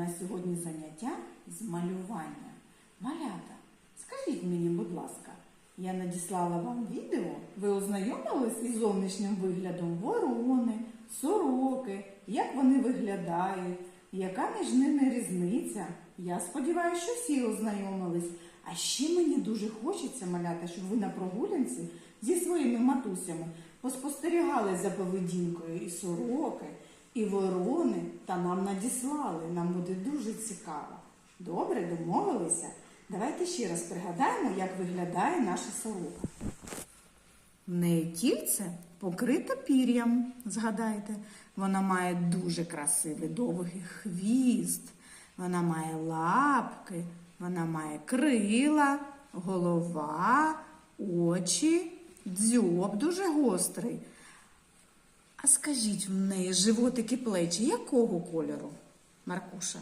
нас сьогодні заняття з малювання. Малята, скажіть мені, будь ласка, я надіслала вам відео, ви ознайомились із зовнішнім виглядом ворони, сороки, як вони виглядають, яка між ними різниця. Я сподіваюся, що всі ознайомились. А ще мені дуже хочеться, малята, щоб ви на прогулянці зі своїми матусями поспостерігали за поведінкою і сороки, і ворони, та нам надіслали. Нам буде дуже цікаво. Добре, домовилися? Давайте ще раз пригадаємо, як виглядає наша сорока. В неї тільце покрите пір'ям, згадайте. Вона має дуже красивий довгий хвіст, вона має лапки, вона має крила, голова, очі, дзьоб дуже гострий. А скажіть, в неї животик і плечі якого кольору, Маркуша?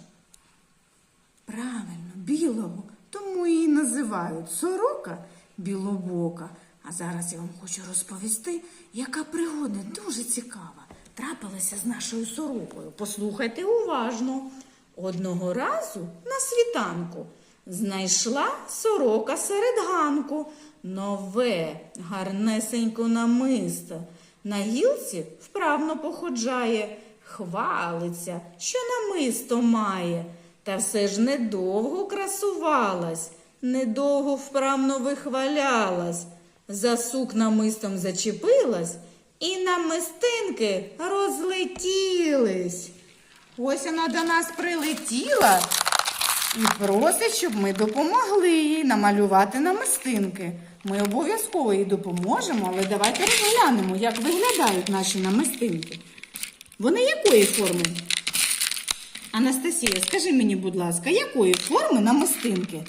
Правильно, білого. Тому її називають сорока білобока. А зараз я вам хочу розповісти, яка пригода дуже цікава трапилася з нашою сорокою. Послухайте уважно. Одного разу на світанку знайшла сорока серед ганку нове, гарнесенько намисто. На гілці вправно походжає, хвалиться, що намисто має. Та все ж недовго красувалась, недовго вправно вихвалялась, за сук намистом зачепилась, і намистинки розлетілись. Ось вона до нас прилетіла і просить, щоб ми допомогли їй намалювати намистинки. Ми обов'язково їй допоможемо, але давайте розглянемо, як виглядають наші намистинки. Вони якої форми? Анастасія, скажи мені, будь ласка, якої форми намистинки?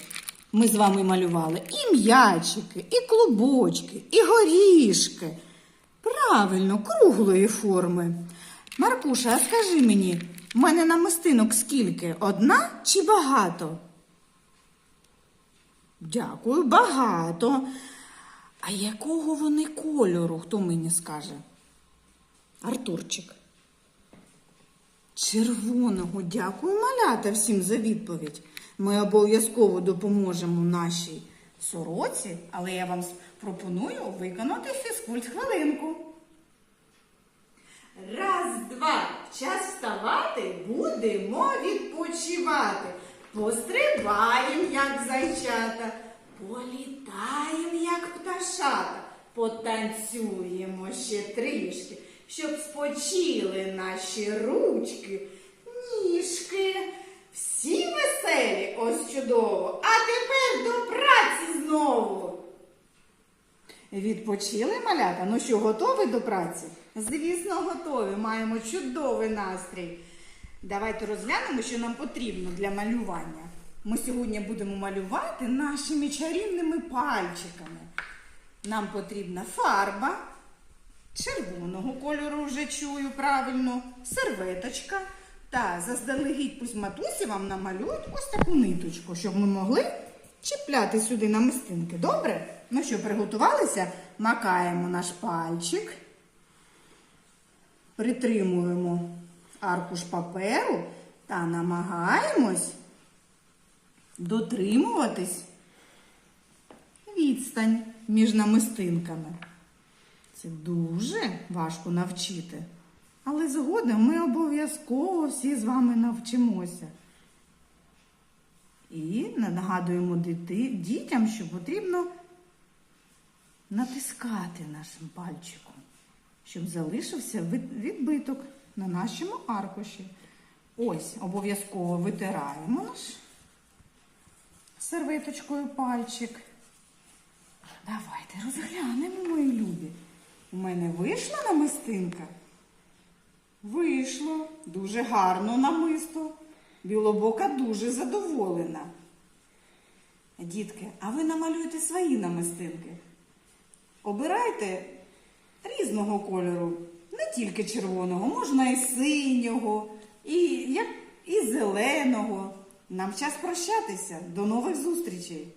Ми з вами малювали і м'ячики, і клубочки, і горішки. Правильно, круглої форми. Маркуша, а скажи мені, в мене намистинок скільки? Одна чи багато? Дякую, багато. А якого вони кольору, хто мені скаже? Артурчик. Червоного, дякую, малята, всім за відповідь. Ми обов'язково допоможемо нашій сороці, але я вам пропоную виконати фізкульт хвилинку. Раз, два, час вставати, будемо відпочивати. Пострибаємо, як зайчата, політаємо, як пташата, потанцюємо ще трішки, щоб спочили наші ручки, ніжки. Всі веселі, ось чудово. А тепер до праці знову. Відпочили малята? Ну що, готові до праці? Звісно, готові. Маємо чудовий настрій. Давайте розглянемо, що нам потрібно для малювання. Ми сьогодні будемо малювати нашими чарівними пальчиками. Нам потрібна фарба, червоного кольору вже чую правильно, серветочка. Та заздалегідь пусть матусі вам намалюють ось таку ниточку, щоб ми могли чіпляти сюди намистинки. Добре? Ну що, приготувалися? Макаємо наш пальчик, притримуємо аркуш паперу та намагаємось дотримуватись відстань між намистинками. Це дуже важко навчити. Але згодом ми обов'язково всі з вами навчимося. І нагадуємо дити, дітям, що потрібно натискати нашим пальчиком, щоб залишився відбиток на нашому аркуші. Ось обов'язково витираємо наш серветочкою пальчик. Давайте розглянемо, мої любі. У мене вийшла намистинка? Вийшло. Дуже гарно намисто. Білобока дуже задоволена. Дітки, а ви намалюєте свої намистинки. Обирайте різного кольору, не тільки червоного, можна і синього, і, як, і зеленого. Нам час прощатися. До нових зустрічей!